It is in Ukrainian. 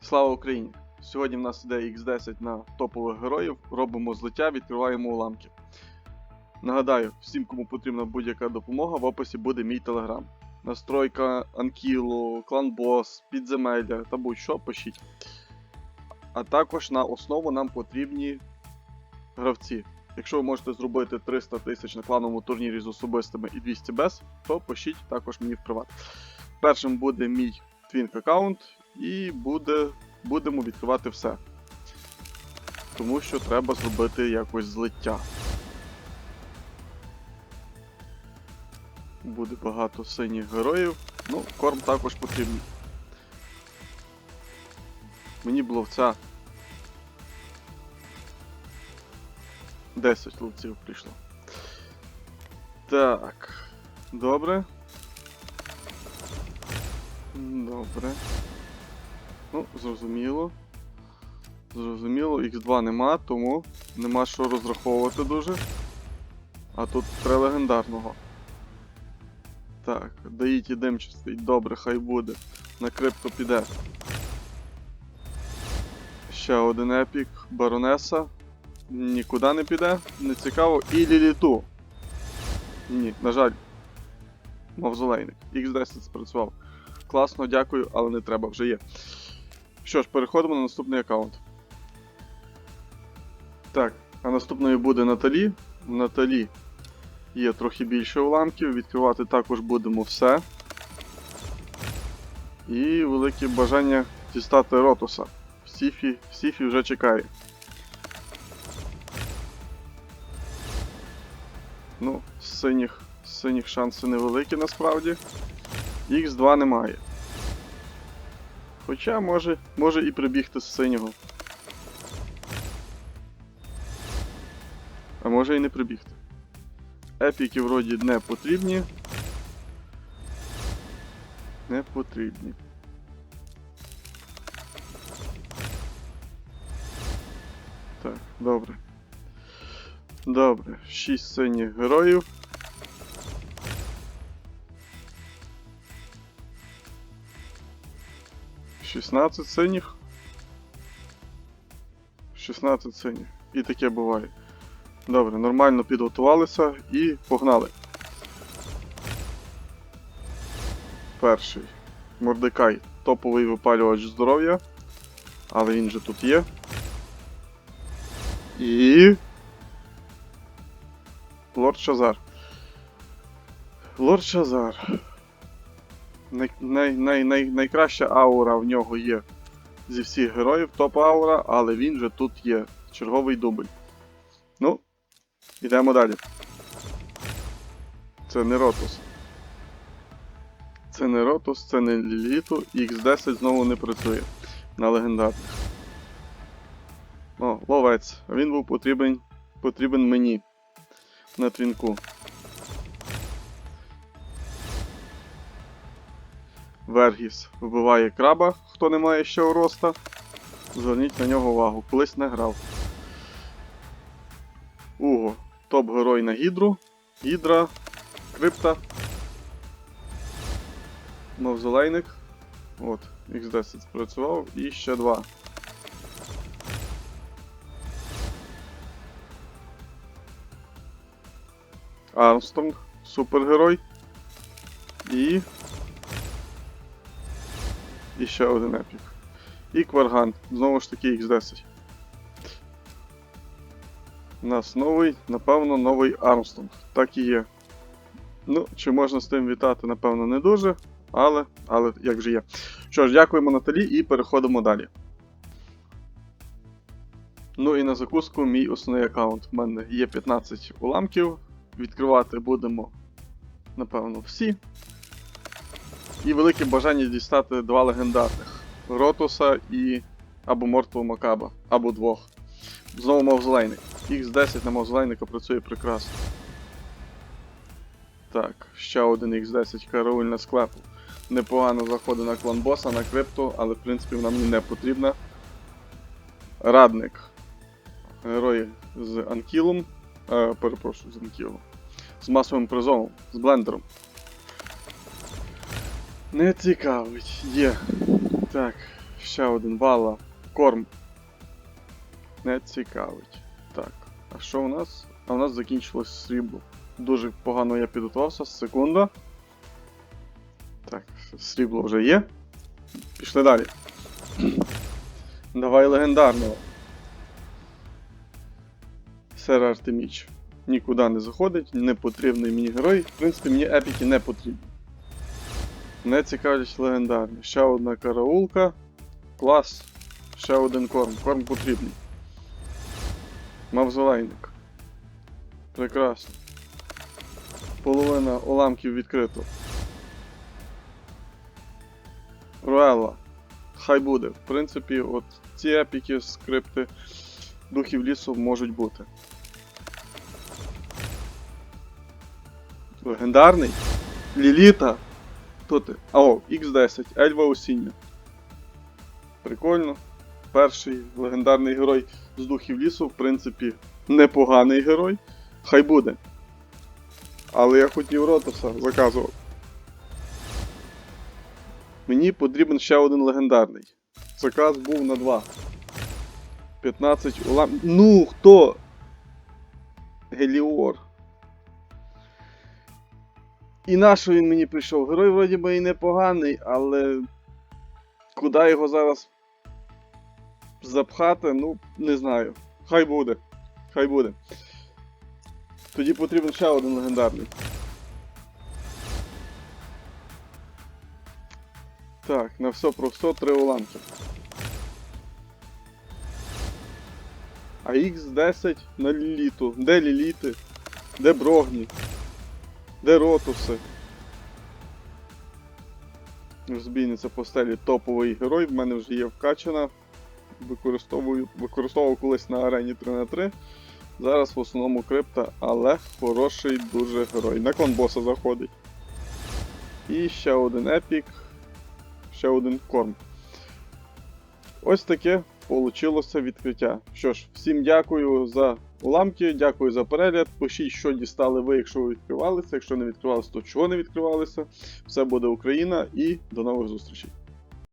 Слава Україні! Сьогодні в нас іде X10 на топових героїв. Робимо злиття, відкриваємо уламки. Нагадаю, всім, кому потрібна будь-яка допомога, в описі буде мій телеграм. Настройка анкілу, клан-бос, підземелля та будь-що пишіть. А також на основу нам потрібні гравці. Якщо ви можете зробити 300 тисяч на клановому турнірі з особистими і 200 без, то пишіть також мені в приват. Першим буде мій твінк аккаунт і буде, будемо відкривати все. Тому що треба зробити якось злиття. Буде багато синіх героїв. Ну, корм також потрібен. Мені було в ця 10 ловців прийшло. Так. Добре. Добре. Ну, зрозуміло. Зрозуміло, Х2 нема, тому нема що розраховувати дуже. А тут три легендарного. Так, даїть і димчастий. Добре, хай буде. На крипто піде. Ще один епік, баронеса. Нікуди не піде, не цікаво. І ліліту. Ні, на жаль. Мавзолейник. Х10 спрацював. Класно, дякую, але не треба, вже є. Що ж, переходимо на наступний аккаунт. Так, а наступною буде Наталі. В Наталі є трохи більше уламків, відкривати також будемо все. І велике бажання дістати Ротуса. В Сіфі, в Сіфі вже чекає. Ну, синіх, синіх шанси невеликі насправді. Х2 немає. Хоча може, може і прибігти з синього. А може і не прибігти. Епіки вроді не потрібні. Не потрібні. Так, добре. Добре, 6 синіх героїв. Шістнадцять синіх. 16 синіх. І таке буває. Добре, нормально підготувалися і погнали. Перший. Мордекай. Топовий випалювач здоров'я. Але він же тут є. І. Лорд Шазар. Лорд Шазар. Най, най, най, най, найкраща аура в нього є зі всіх героїв, топ аура, але він же тут є. Черговий дубль. Ну, йдемо далі. Це не Ротус. Це не Ротус, це не Ліліту. Х10 знову не працює на легендарних. О, ловець. Він був потрібен, потрібен мені на твінку. Вергіс вбиває краба, хто не має ще уроста. Зверніть на нього увагу, колись не грав. Уго, топ-герой на гідру. Гідра, крипта. Мавзолейник. От, Х10 спрацював і ще два. Армстронг, супергерой. І. І ще один епік. І Кварган. Знову ж таки Х10. У нас новий, напевно, новий Армстронг. Так і є. Ну, чи можна з тим вітати, напевно, не дуже, але, але як же є. Що ж, дякуємо Наталі і переходимо далі. Ну і на закуску мій основний аккаунт. У мене є 15 уламків. Відкривати будемо, напевно, всі. І велике бажання дістати два легендарних: Ротуса і або Мортвого Макаба, або двох. Знову мавзолейник. Х10 на мавзолейника працює прекрасно. Так, ще один Х10 караульна склепу. Непогано заходить на клан на крипту, але в принципі вона мені не потрібна. Радник. Герой з Анкілом. Е, перепрошую, Зенкіло. З масовим призовом, з блендером. Не цікавить. Є. Так, ще один вала. Корм. Не цікавить. Так, а що у нас? А у нас закінчилось срібло. Дуже погано я підготувався. Секунда. Так, срібло вже є. Пішли далі. Давай легендарного. Сер Артеміч. Нікуди не заходить, не потрібний мені герой. В принципі, мені епіки не потрібні. Не цікавлять легендарні. Ще одна караулка. Клас. Ще один корм. Корм потрібний. Мавзолейник. Прекрасно. Половина уламків відкрито. Руелла. Хай буде. В принципі, от ці епіки, скрипти духів лісу можуть бути. Легендарний. Ліліта. Хто ти? О, X10, Ельва Осіння. Прикольно. Перший легендарний герой з духів лісу, в принципі, непоганий герой. Хай буде. Але я хотів Ротоса заказував. Мені потрібен ще один легендарний. Заказ був на 2. 15 улам. Ну, хто? Геліор. І на що він мені прийшов? Герой вроді би і непоганий, але. Куди його зараз запхати, ну, не знаю. Хай буде. Хай буде. Тоді потрібен ще один легендарний. Так, на все про все три уламки. А Х10 на ліліту. Де ліліти? Де брогні? Де ротуси? Розбійниця постелі топовий герой, в мене вже є вкачана. Використовую, використовував колись на арені 3 на 3 Зараз в основному крипта, але хороший дуже герой. На клан боса заходить. І ще один епік, ще один корм. Ось таке получилося відкриття. Що ж, всім дякую за уламки, дякую за перегляд. Пишіть, що дістали ви, якщо ви відкривалися. Якщо не відкривалися, то чого не відкривалися. Все буде Україна і до нових зустрічей.